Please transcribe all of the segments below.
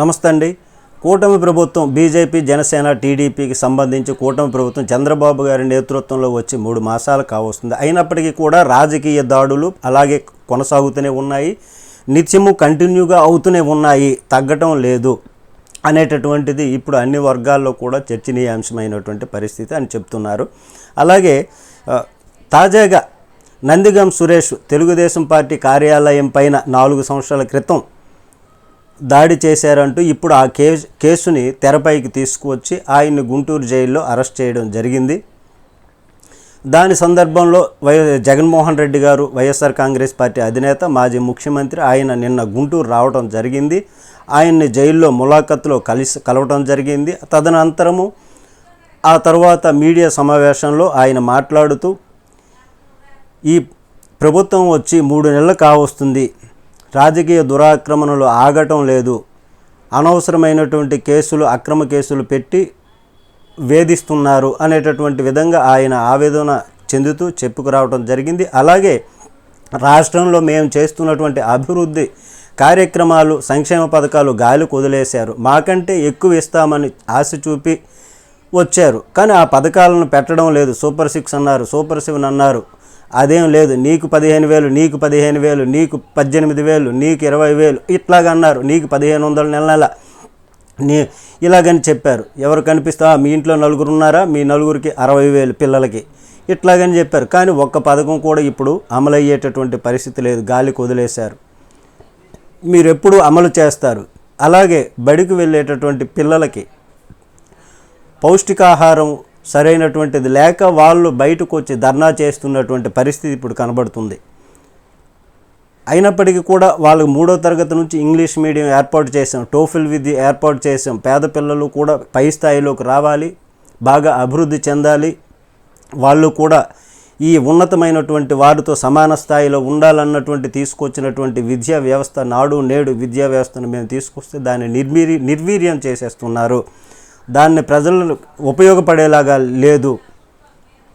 నమస్తే అండి కూటమి ప్రభుత్వం బీజేపీ జనసేన టీడీపీకి సంబంధించి కూటమి ప్రభుత్వం చంద్రబాబు గారి నేతృత్వంలో వచ్చి మూడు మాసాలు కావస్తుంది. అయినప్పటికీ కూడా రాజకీయ దాడులు అలాగే కొనసాగుతూనే ఉన్నాయి. నిత్యము కంటిన్యూగా అవుతూనే ఉన్నాయి. తగ్గటం లేదు అనేటటువంటిది ఇప్పుడు అన్ని వర్గాల్లో కూడా చర్చనీయాంశమైనటువంటి పరిస్థితి అని చెప్తున్నారు. అలాగే తాజాగా నందిగం సురేష్ తెలుగుదేశం పార్టీ కార్యాలయం పైన నాలుగు సంవత్సరాల క్రితం దాడి చేశారంటూ ఇప్పుడు ఆ కేసు కేసుని తెరపైకి తీసుకువచ్చి ఆయన్ని గుంటూరు జైల్లో అరెస్ట్ చేయడం జరిగింది. దాని సందర్భంలో వై జగన్మోహన్ రెడ్డి గారు వైఎస్ఆర్ కాంగ్రెస్ పార్టీ అధినేత మాజీ ముఖ్యమంత్రి ఆయన నిన్న గుంటూరు రావడం జరిగింది. ఆయన్ని జైల్లో ములాఖత్లో కలిసి కలవటం జరిగింది. తదనంతరము ఆ తర్వాత మీడియా సమావేశంలో ఆయన మాట్లాడుతూ ఈ ప్రభుత్వం వచ్చి మూడు నెలలు కావస్తుంది. రాజకీయ దురాక్రమణలు ఆగటం లేదు. అనవసరమైనటువంటి కేసులు అక్రమ కేసులు పెట్టి వేధిస్తున్నారు అనేటటువంటి విధంగా ఆయన ఆవేదన చెందుతూ చెప్పుకురావడం జరిగింది. అలాగే రాష్ట్రంలో మేము చేస్తున్నటువంటి అభివృద్ధి కార్యక్రమాలు సంక్షేమ పథకాలు గాలి కుదిలేశారు మాకంటే ఎక్కువ ఇస్తామని ఆశ చూపి వచ్చారు. కానీ ఆ పథకాలను పెట్టడం లేదు. సూపర్ సిక్స్ అన్నారు సూపర్ సెవెన్ అన్నారు. అదేం లేదు నీకు పదిహేను వేలు నీకు పదిహేను వేలు నీకు పద్దెనిమిది వేలు నీకు ఇరవై వేలు ఇట్లాగన్నారు నీకు పదిహేను వందల నెల నెల. నీ ఇలాగని చెప్పారు. ఎవరు కనిపిస్తా మీ ఇంట్లో నలుగురు ఉన్నారా? మీ నలుగురికి అరవై వేలు పిల్లలకి. ఇట్లాగని చెప్పారు. కానీ ఒక్క పథకం కూడా ఇప్పుడు అమలయ్యేటటువంటి పరిస్థితి లేదు. గాలికి వదిలేశారు. మీరు ఎప్పుడు అమలు చేస్తారు. అలాగే బడికి వెళ్ళేటటువంటి పిల్లలకి పౌష్టికాహారం సరైనటువంటిది లేక వాళ్ళు బయటకు వచ్చి ధర్నా చేస్తున్నటువంటి పరిస్థితి ఇప్పుడు కనబడుతుంది. అయినప్పటికీ కూడా వాళ్ళకి మూడో తరగతి నుంచి ఇంగ్లీష్ మీడియం ఏర్పాటు చేసాం టోఫిల్ విద్య ఏర్పాటు చేసాం పేద పిల్లలు కూడా పై స్థాయిలోకి రావాలి బాగా అభివృద్ధి చెందాలి. వాళ్ళు కూడా ఈ ఉన్నతమైనటువంటి వారితో సమాన స్థాయిలో ఉండాలన్నటువంటి తీసుకొచ్చినటువంటి విద్యా వ్యవస్థ నాడు నేడు విద్యా వ్యవస్థను మేము తీసుకొస్తే దాన్ని నిర్మీరి నిర్వీర్యం చేసేస్తున్నారు. దాన్ని ప్రజలు ఉపయోగపడేలాగా లేదు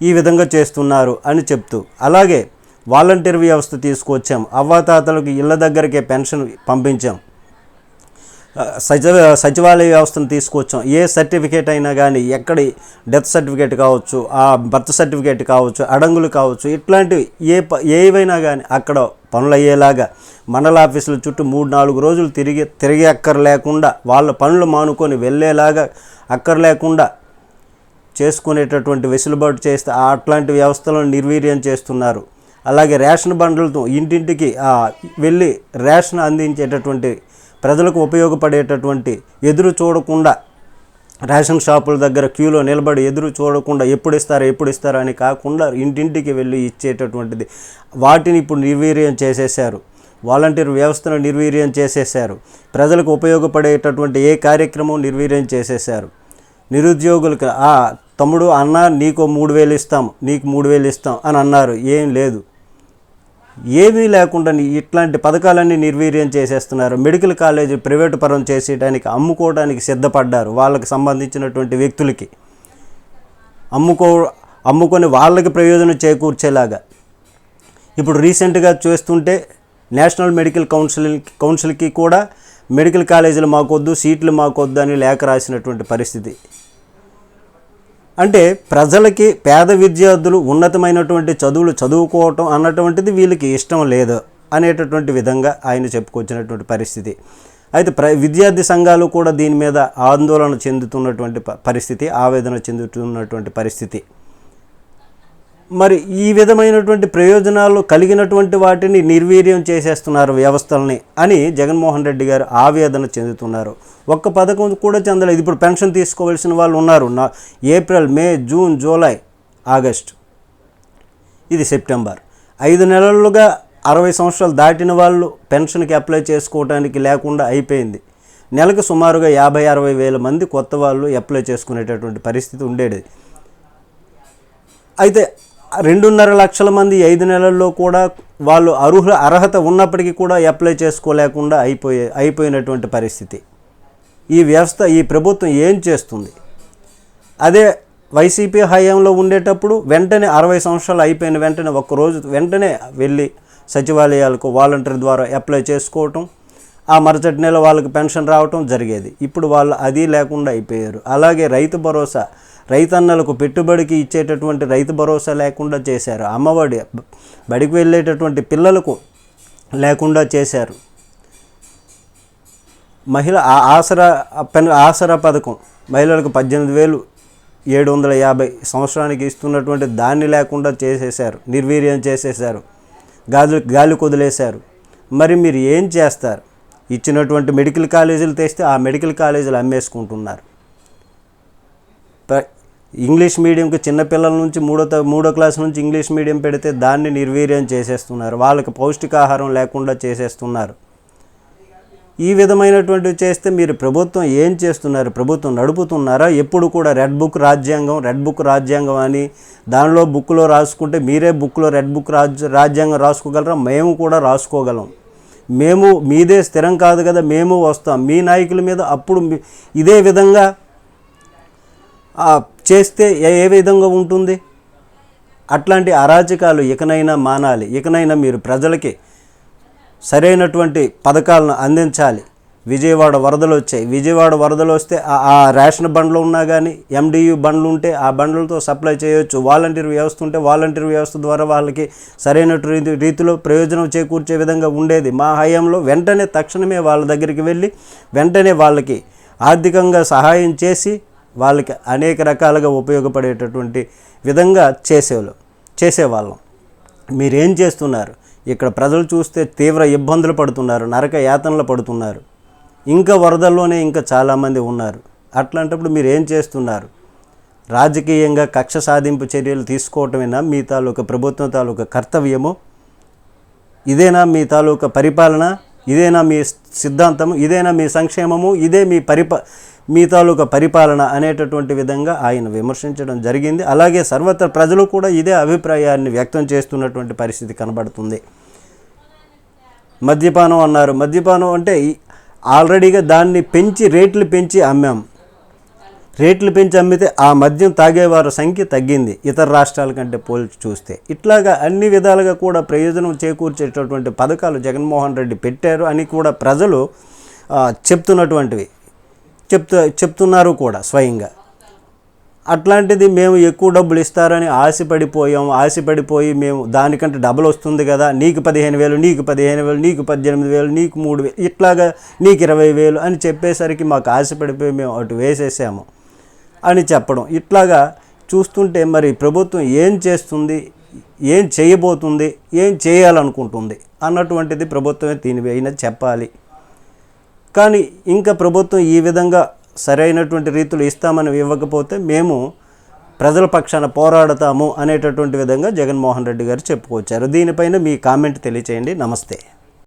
ఈ విధంగా చేస్తున్నారు అని చెప్తూ. అలాగే వాలంటీర్ వ్యవస్థ తీసుకొచ్చాం అవ్వాతాతలకు ఇళ్ళ దగ్గరికే పెన్షన్ పంపించాం. సచివ సచివాలయ వ్యవస్థను తీసుకొచ్చాం ఏ సర్టిఫికేట్ అయినా కానీ ఎక్కడి డెత్ సర్టిఫికేట్ కావచ్చు ఆ బర్త్ సర్టిఫికేట్ కావచ్చు అడంగులు కావచ్చు ఇట్లాంటివి ఏ ప ఏవైనా కానీ అక్కడ పనులు అయ్యేలాగా మండల ఆఫీసుల చుట్టూ మూడు నాలుగు రోజులు తిరిగి తిరిగి అక్కర లేకుండా వాళ్ళ పనులు మానుకొని వెళ్ళేలాగా అక్కర్లేకుండా చేసుకునేటటువంటి వెసులుబాటు చేస్తే అట్లాంటి వ్యవస్థలను నిర్వీర్యం చేస్తున్నారు. అలాగే రేషన్ బండ్లతో ఇంటింటికి వెళ్ళి రేషన్ అందించేటటువంటి ప్రజలకు ఉపయోగపడేటటువంటి ఎదురు చూడకుండా రేషన్ షాపుల దగ్గర క్యూలో నిలబడి ఎదురు చూడకుండా ఎప్పుడు ఇస్తారా ఎప్పుడు ఇస్తారా అని కాకుండా ఇంటింటికి వెళ్ళి ఇచ్చేటటువంటిది. వాటిని ఇప్పుడు నిర్వీర్యం చేసేశారు. వాలంటీర్ వ్యవస్థను నిర్వీర్యం చేసేశారు. ప్రజలకు ఉపయోగపడేటటువంటి ఏ కార్యక్రమం నిర్వీర్యం చేసేశారు. నిరుద్యోగులకు ఆ తమ్ముడు అన్న నీకు మూడు వేలు ఇస్తాం నీకు మూడు వేలు ఇస్తాం అని అన్నారు. ఏం లేదు. ఏమీ లేకుండా ఇట్లాంటి పథకాలన్నీ నిర్వీర్యం చేసేస్తున్నారు. మెడికల్ కాలేజీ ప్రైవేటు పరం చేసేయడానికి అమ్ముకోవడానికి సిద్ధపడ్డారు వాళ్ళకి సంబంధించినటువంటి వ్యక్తులకి. అమ్ముకో అమ్ముకొని వాళ్ళకి ప్రయోజనం చేకూర్చేలాగా. ఇప్పుడు రీసెంట్గా చూస్తుంటే నేషనల్ మెడికల్ కౌన్సిల్ కౌన్సిల్కి కూడా మెడికల్ కాలేజీలు మాకొద్దు సీట్లు మాకొద్దు అని లేఖ రాసినటువంటి పరిస్థితి. అంటే ప్రజలకి పేద విద్యార్థులు ఉన్నతమైనటువంటి చదువులు చదువుకోవటం అన్నటువంటిది వీళ్ళకి ఇష్టం లేదు అనేటటువంటి విధంగా ఆయన చెప్పుకొచ్చినటువంటి పరిస్థితి. అయితే ప్ర విద్యార్థి సంఘాలు కూడా దీని మీద ఆందోళన చెందుతున్నటువంటి పరిస్థితి ఆవేదన చెందుతున్నటువంటి పరిస్థితి. మరి ఈ విధమైనటువంటి ప్రయోజనాలు కలిగినటువంటి వాటిని నిర్వీర్యం చేసేస్తున్నారు వ్యవస్థల్ని అని జగన్మోహన్ రెడ్డి గారు ఆవేదన చెందుతున్నారు. ఒక్క పథకం కూడా చెందలేదు. ఇప్పుడు పెన్షన్ తీసుకోవాల్సిన వాళ్ళు ఉన్నారు. నా April May June July August. ఇది సెప్టెంబర్. ఐదు నెలలుగా అరవై సంవత్సరాలు దాటిన వాళ్ళు పెన్షన్కి అప్లై చేసుకోవడానికి లేకుండా అయిపోయింది. నెలకు సుమారుగా యాభై అరవై వేల మంది కొత్త వాళ్ళు అప్లై చేసుకునేటటువంటి పరిస్థితి ఉండేది. అయితే రెండున్నర లక్షల మంది ఐదు నెలల్లో కూడా వాళ్ళు అర్హ అర్హత ఉన్నప్పటికీ కూడా అప్లై చేసుకోలేకుండా అయిపోయే అయిపోయినటువంటి పరిస్థితి. ఈ వ్యవస్థ ఈ ప్రభుత్వం ఏం చేస్తుంది? అదే వైసీపీ హయాంలో ఉండేటప్పుడు వెంటనే అరవై సంవత్సరాలు అయిపోయిన వెంటనే ఒక్కరోజు వెంటనే వెళ్ళి సచివాలయాలకు వాలంటీర్ ద్వారా అప్లై చేసుకోవటం ఆ మరుసటి నెల వాళ్ళకి పెన్షన్ రావటం జరిగేది. ఇప్పుడు వాళ్ళు అది లేకుండా అయిపోయారు. అలాగే రైతు భరోసా రైతన్నలకు పెట్టుబడికి ఇచ్చేటటువంటి రైతు భరోసా లేకుండా చేశారు. అమ్మఒడి బడికి వెళ్ళేటటువంటి పిల్లలకు లేకుండా చేశారు. మహిళ ఆ- ఆసరా ఆసరా పథకం మహిళలకు పద్దెనిమిది వేలు ఏడు వందల యాభై సంవత్సరానికి ఇస్తున్నటువంటి దాన్ని లేకుండా చేసేశారు నిర్వీర్యం చేసేశారు గాజు గాలి కొదిలేశారు. మరి మీరు ఏం చేస్తారు? ఇచ్చినటువంటి మెడికల్ కాలేజీలు తెస్తే ఆ మెడికల్ కాలేజీలు అమ్మేసుకుంటున్నారు. ఇంగ్లీష్ మీడియంకి చిన్నపిల్లల నుంచి మూడో మూడో క్లాస్ నుంచి ఇంగ్లీష్ మీడియం పెడితే దాన్ని నిర్వీర్యం చేసేస్తున్నారు. వాళ్ళకి పౌష్టికాహారం లేకుండా చేసేస్తున్నారు. ఈ విధమైనటువంటివి చేస్తే మీరు ప్రభుత్వం ఏం చేస్తున్నారు? ప్రభుత్వం నడుపుతున్నారా? ఎప్పుడు కూడా రెడ్ బుక్ రాజ్యాంగం రెడ్ బుక్ రాజ్యాంగం అని దానిలో బుక్లో రాసుకుంటే మీరే బుక్లో రెడ్ బుక్ రాజ్ రాజ్యాంగం రాసుకోగలరా? మేము కూడా రాసుకోగలం. మేము మీదే స్థిరం కాదు కదా మేము వస్తాం. మీ నాయకుల మీద అప్పుడు ఇదే విధంగా చేస్తే ఏ ఏ విధంగా ఉంటుంది? అట్లాంటి అరాచకాలు ఇకనైనా మానాలి. ఇకనైనా మీరు ప్రజలకి సరైనటువంటి పథకాలను అందించాలి. విజయవాడ వరదలు వచ్చాయి. విజయవాడ వరదలు వస్తే ఆ- రేషన్ బండ్లు ఉన్నా కానీ ఎండియు బండ్లు ఉంటే ఆ బండ్లతో సప్లై చేయొచ్చు. వాలంటీర్ వ్యవస్థ ఉంటే వాలంటీర్ వ్యవస్థ ద్వారా వాళ్ళకి సరైనటువంటి రీతిలో ప్రయోజనం చేకూర్చే విధంగా ఉండేది. మా హయాంలో వెంటనే తక్షణమే వాళ్ళ దగ్గరికి వెళ్ళి వెంటనే వాళ్ళకి ఆర్థికంగా సహాయం చేసి వాళ్ళకి అనేక రకాలుగా ఉపయోగపడేటటువంటి విధంగా చేసేవాళ్ళు చేసేవాళ్ళం. మీరేం చేస్తున్నారు? ఇక్కడ ప్రజలు చూస్తే తీవ్ర ఇబ్బందులు పడుతున్నారు నరక యాతనలు పడుతున్నారు. ఇంకా వరదల్లోనే ఇంకా చాలామంది ఉన్నారు. అట్లాంటప్పుడు మీరు ఏం చేస్తున్నారు? రాజకీయంగా కక్ష సాధింపు చర్యలు తీసుకోవటమేనా? మీ తాలూకా ప్రభుత్వం తాలూకా కర్తవ్యము? ఇదేనా మీ తాలూకా పరిపాలన? ఇదేనా మీ సిద్ధాంతము? ఇదేనా మీ సంక్షేమము? ఇదే మీ పరిప మీ తాలూకా పరిపాలన అనేటటువంటి విధంగా ఆయన విమర్శించడం జరిగింది. అలాగే సర్వత్ర ప్రజలు కూడా ఇదే అభిప్రాయాన్ని వ్యక్తం చేస్తున్నటువంటి పరిస్థితి కనబడుతుంది. మద్యపానం అన్నారు. మద్యపానం అంటే ఆల్రెడీగా దాన్ని పెంచి రేట్లు పెంచి అమ్మాం. రేట్లు పెంచి అమ్మితే ఆ మద్యం తాగేవారి సంఖ్య తగ్గింది. ఇతర రాష్ట్రాల కంటే పోల్చి చూస్తే. ఇట్లాగా అన్ని విధాలుగా కూడా ప్రయోజనం చేకూర్చేటటువంటి పథకాలు జగన్మోహన్ రెడ్డి పెట్టారు అని కూడా ప్రజలు చెప్తున్నటువంటివి. చెప్తూ చెప్తున్నారు కూడా స్వయంగా. అట్లాంటిది మేము ఎక్కువ డబ్బులు ఇస్తారని ఆశపడిపోయాం. ఆశపడిపోయి మేము దానికంటే డబుల్ వస్తుంది కదా. నీకు పదిహేను వేలు నీకు పదిహేను వేలు నీకు పద్దెనిమిది వేలు నీకు మూడు వేలు ఇట్లాగా నీకు ఇరవై వేలు అని చెప్పేసరికి మాకు ఆశపడిపోయి మేము అటు వేసేసాము అని చెప్పడం. ఇట్లాగా చూస్తుంటే మరి ప్రభుత్వం ఏం చేస్తుంది? ఏం చేయబోతుంది? ఏం చేయాలనుకుంటుంది? అన్నటువంటిది ప్రభుత్వమే దీనిపైన చెప్పాలి. కానీ ఇంకా ప్రభుత్వం ఈ విధంగా సరైనటువంటి రీతిలో ఇస్తామని ఇవ్వకపోతే మేము ప్రజల పక్షాన పోరాడతాము అనేటటువంటి విధంగా జగన్మోహన్ రెడ్డి గారు చెప్పుకొచ్చారు. దీనిపైన మీ కామెంట్ తెలియచేయండి. నమస్తే.